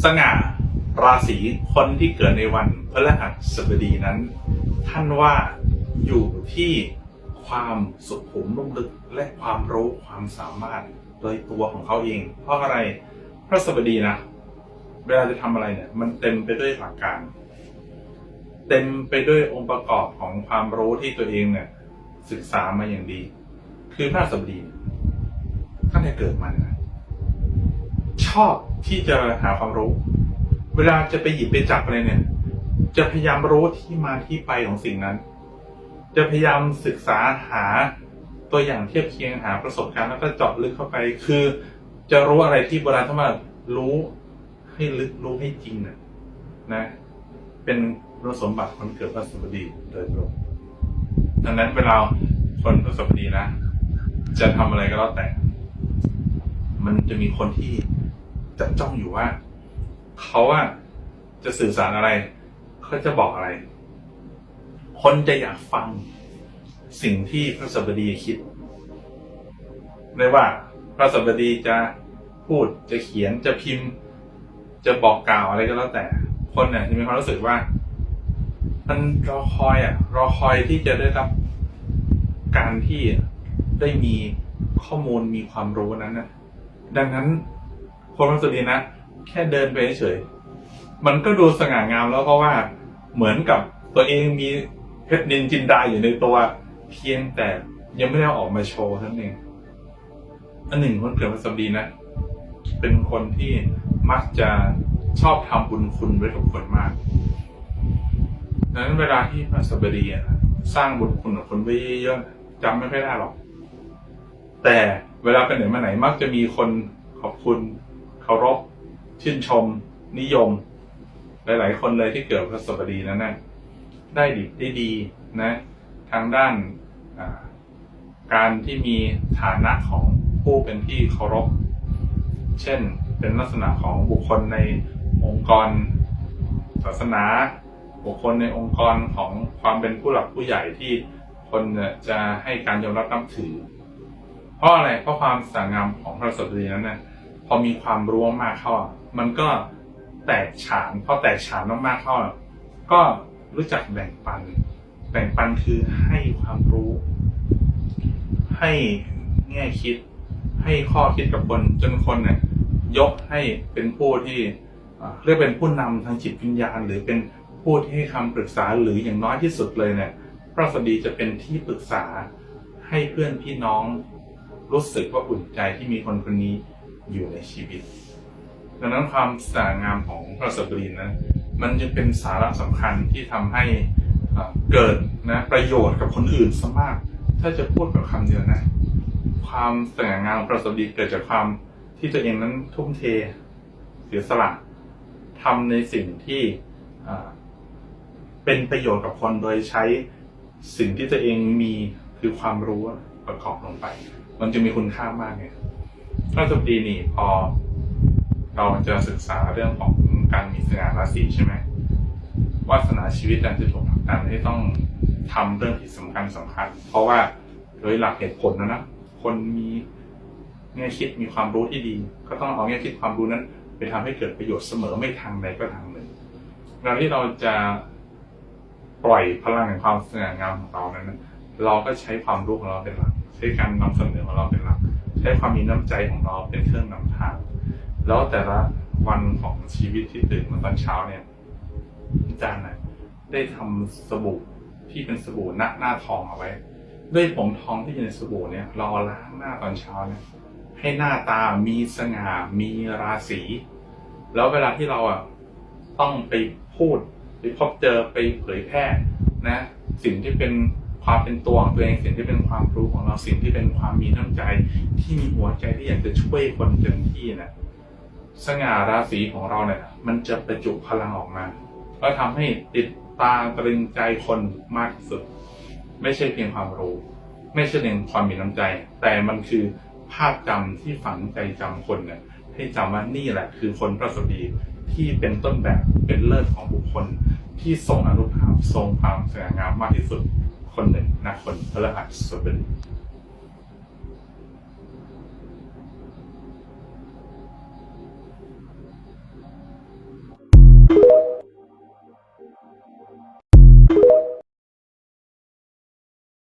สง่าราศีคนที่เกิดในวันพฤหัสบดีนั้น ท่านว่าอยู่ที่ความสุขุมลุ่มลึกและความรู้ความสามารถโดยตัวของเขาเอง เพราะอะไรพระสบดีนะเวลาจะทำอะไรเนี่ย มันเต็มไปด้วยหลักการ เต็มไปด้วยองค์ประกอบของความรู้ที่ตัวเองเนี่ย ศึกษามาอย่างดี คือพระสบดีท่านได้เกิดมาเนี่ยนะ ชอบที่จะหาความรู้ เวลาจะไปหยิบไปจับอะไรเนี่ย จะพยายามรู้ที่มาที่ไปของสิ่งนั้น จะพยายามศึกษาหาตัวอย่างเทียบเคียงหาประสบการณ์แล้วก็เจาะลึกเข้าไป คือจะรู้อะไรที่โบราณท่านว่ารู้ให้ลึกรู้ให้จริงนะนะ เป็นคุณสมบัติคนเกิดพระสบดีโดยตรงดังนั้นเวลาคนพระสบดีนะ จะทำอะไรก็แล้วแต่ มันจะมีคนที่ จับจ้องอยู่ว่าเขาอะจะสื่อสารอะไรเขาจะบอกอะไร คนจะอยากฟังสิ่งที่พระสบดีคิดไม่ว่าพระสบดีจะพูดจะเขียนจะพิมพ์ จะบอกกล่าวอะไรก็แล้วแต่ คนเนี่ยจะมีความรู้สึกว่า มันรอคอยอะ รอคอยที่จะได้รับการที่ได้มีข้อมูลมีความรู้นั้นนะดังนั้น คนพระสบดีนะ แค่เดินไปเฉยๆมันก็ดูสง่างามแล้วเพราะว่าเหมือนกับตัวเองมีเพชรนินจินดาอยู่ในตัวเพียงแต่ยังไม่ได้ออกมาโชว์ท่านั้นเองอันหนึ่งคนเกิดวัสบดีนะ เป็นคนที่มักจะชอบทำบุญคุณไว้กับคนมากดังนั้นเวลาที่พระสบดีอะสร้างบุญคุณกับคนไว้เยอะๆจำไม่ค่อยได้หรอก แต่เวลาไปไหนมาไหนมักจะมีคนขอบคุณารพ ชื่นชม นิยม หลาย ๆ คนเลยที่เกิดพระสบดีนั้นนะได้ดีได้ดีนะ ทางด้านการที่มีฐานะของผู้เป็นที่เคารพ เช่น เป็นลักษณะของบุคคลในองค์กร ศาสนา บุคคลในองค์กรของความเป็นผู้หลักผู้ใหญ่ที่คนจะให้การยอมรับนับถือ เพราะอะไร เพราะความสง่างามของพระสบดีนั้นนี่ย พอมีความรู้มากเข้าอะมันก็แตกฉานพอแตกฉานมากๆเข้าอะก็รู้จักแบ่งปัน แบ่งปันคือให้ความรู้ ให้แง่คิด ให้ข้อคิดกับคนจนคนเนี่ยยกให้เป็นผู้ที่เรียกเป็นผู้นำทางจิตวิญญาณ หรือเป็นผู้ที่ให้คำปรึกษาหรืออย่างน้อยที่สุดเลยเนี่ยพระสดีจะเป็นที่ปรึกษาให้เพื่อนพี่น้องรู้สึกว่าอุ่นใจที่มีคนคนนี้ อยู่ในชีวิต ดังนั้นความสง่างามของพระสดีนั้น มันจะเป็นสาระสำคัญที่ทำให้เกิดนะประโยชน์กับคนอื่นซะมาก ถ้าจะพูดแบบคำเดียวนะ ความสง่างามของพระสดีเกิดจากความที่ตัวเองนั้นทุ่มเทเสียสละทำในสิ่งที่เป็นประโยชน์กับคนโดยใช้สิ่งที่ตัวเองมีคือความรู้ประกอบลงไป มันจะมีคุณค่ามากไง พระสดีนี่พอ เราจะศึกษาเรื่องของการมีสง่าราศีใช่ไหมวาสนาชีวิตนั้นจะถูกผลักดันให้ต้องทำเรื่องที่สำคัญสำคัญ เพราะว่าโดยหลักเหตุผลนะนะคนมีแง่คิดมีความรู้ที่ดี ก็ต้องเอาแง่คิดความรู้นั้น ไปทำให้เกิดประโยชน์เสมอไม่ทางใดก็ทางหนึ่งเวลาที่เราจะปล่อยพลังแห่งความสง่างามของเรานั้น เราก็ใช้ความรู้ของเราเป็นหลัก ใช้การนำเสนอของเราเป็นหลัก ใช้ความมีน้ำใจของเราเป็นเครื่องนำทางแล้วแต่ละวันของชีวิตที่ตื่นมาตอนเช้าเนี่ยอาจารย์นะได้ทำสบู่ที่เป็นสบู่หน้าหน้าทองเอาไว้ ด้วยผงทองที่อยู่ในสบู่เนี่ยเราเอาล้างหน้าตอนเช้าเนี่ยให้หน้าตามีสง่ามีราศีแล้วเวลาที่เราอะต้องไปพูดไปพบเจอไปเผยแพร่นะ สิ่งที่เป็น ความเป็นตัวของตัวเองสิ่งที่เป็นความรู้ของเราสิ่งที่เป็นความมีน้ำใจ ที่มีหัวใจที่อยากจะช่วยคนเต็มที่นะสง่าราศีของเราเนี่ยมันจะประจุพลังออกมาแล้วทำให้ติดตาตรึงใจคนมากที่สุด ไม่ใช่เพียงความรู้ ไม่ใช่เพียงความมีน้ำใจ แต่มันคือภาพจำที่ฝังใจจำคนเนี่ยให้จำว่านี่แหละ คือคนพระสดีที่เป็นต้นแบบเป็นเลิศของบุคคลที่ทรงอนุภาพทรงความสง่างามมากที่สุด คนหนึ่งนะคนพระหัสบดี